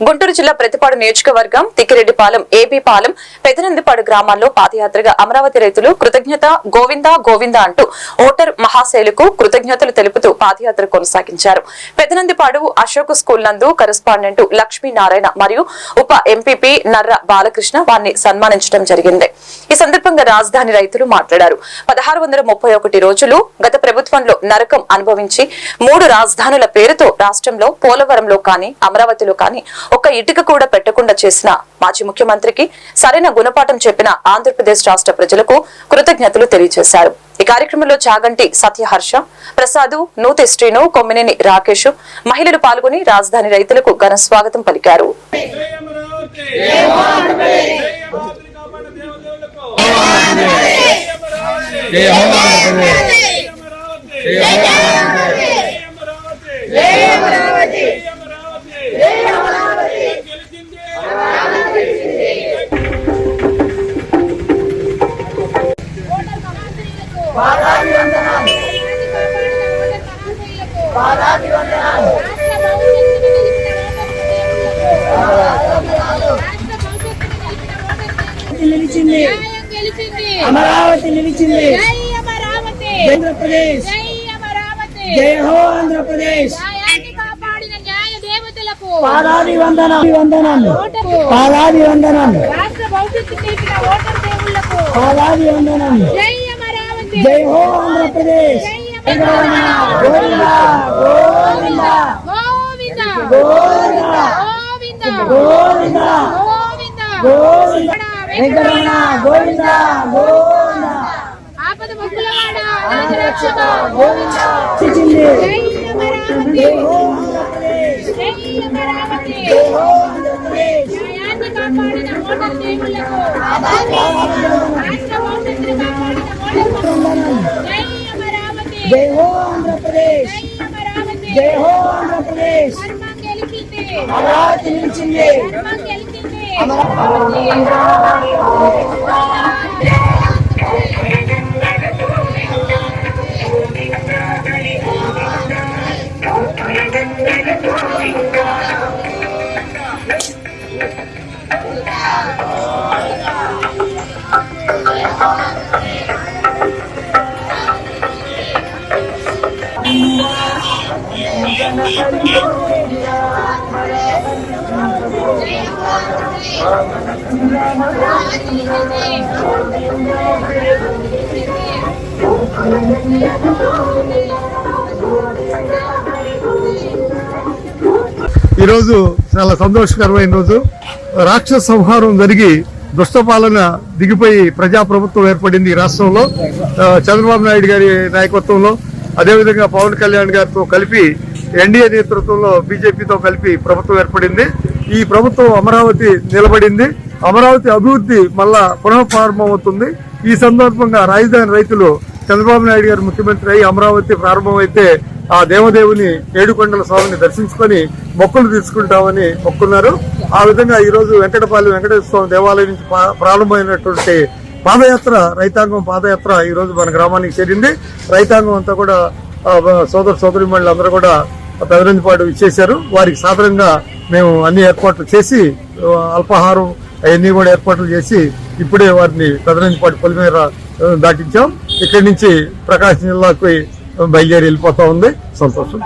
గుంటూరు జిల్లా ప్రతిపాడు నియోజకవర్గం తిక్కిరెడ్డిపాలెం ఏబీపాలెం పెదనందిపాడు గ్రామాల్లో పాదయాత్రగా అమరావతి రైతులు కృతజ్ఞత గోవింద గోవింద అంటూ ఓటర్ మహాశైలుకు కృతజ్ఞతలు తెలుపుతూ పాదయాత్ర కొనసాగించారు. పెదనందిపాడు అశోక్ స్కూల్ నందు కరెస్పాండెంట్ లక్ష్మీనారాయణ మరియు ఉప ఎంపీపీ నర్ర బాలకృష్ణ వారిని సన్మానించడం జరిగింది. ఈ సందర్భంగా రాజధాని రైతులు మాట్లాడారు. పదహారు వందల ముప్పై ఒకటి రోజులు గత ప్రభుత్వంలో నరకం అనుభవించి మూడు రాజధానుల పేరుతో రాష్ట్రంలో పోలవరంలో కానీ అమరావతిలో కానీ ఒక్క ఇటుక కూడా పెట్టకుండా చేసిన మాజీ ముఖ్యమంత్రికి సరైన గుణపాఠం చెప్పిన ఆంధ్రప్రదేశ్ రాష్ట్ర ప్రజలకు కృతజ్ఞతలు తెలియజేశారు. ఈ కార్యక్రమంలో చాగంటి సత్యహర్ష ప్రసాదు నూతి శ్రీను కొమ్మినేని రాకేష్ మహిళలు పాల్గొని రాజధాని రైతులకు ఘన స్వాగతం పలికారు. జై అమరావతి నిలిచింది. ఆంధ్రప్రదేశ్. జై అమరావతి. జై హో ఆంధ్రప్రదేశ్. పాదాది వందనాలు వందనాలు పాదాది వందనాలు పాదాది వందనాలు జై హో ఆంధ్రప్రదేశ్. గోవింద. గోవింద. గోవింద. గోవింద. గోవింద. గోవింద. గోవింద. గోవింద. జై హో ఆంధ్రప్రదేశ్ జై హో ఆంధ్రప్రదేశ్ అమరావతి నిలిచింది అమరావతి ఈరోజు చాలా సంతోషకరమైన రోజు. రాక్షస సంహారం జరిగి దుష్టపాలన దిగిపోయి ప్రజాప్రభుత్వం ఏర్పడింది ఈ రాష్ట్రంలో. చంద్రబాబు నాయుడు గారి నాయకత్వంలో అదేవిధంగా పవన్ కళ్యాణ్ గారితో కలిపి ఎన్డీఏ నేతృత్వంలో బీజేపీతో కలిపి ప్రభుత్వం ఏర్పడింది. ఈ ప్రభుత్వం అమరావతి నిలబడింది. అమరావతి అభివృద్ధి మళ్ళా పునఃప్రారంభమవుతుంది. ఈ సందర్భంగా రాజధాని రైతులు చంద్రబాబు నాయుడు గారు ముఖ్యమంత్రి అయి అమరావతి ప్రారంభమైతే ఆ దేవదేవుని ఏడుకొండల స్వామిని దర్శించుకొని మొక్కులు తీసుకుంటామని మొక్కున్నారు. ఆ విధంగా ఈరోజు వెంకటపల్లి వెంకటపాలెం వెంకటేశ్వర స్వామి దేవాలయం నుంచి ప్రారంభమైనటువంటి పాదయాత్ర రైతాంగం పాదయాత్ర ఈరోజు మన గ్రామానికి చేరింది. రైతాంగం అంతా కూడా సోదర సోదరి అందరూ కూడా పెదరంజపాటు ఇచ్చేశారు. వారికి సాధారణంగా మేము అన్ని ఏర్పాట్లు చేసి అల్పాహారం అవన్నీ కూడా ఏర్పాట్లు చేసి ఇప్పుడే వారిని పెదరంజపాటు పొలిమేర దాటించాం. ఇక్కడి నుంచి ప్రకాశం జిల్లాకి బయలుదేరి వెళ్ళిపోతా ఉంది. సంతోషం.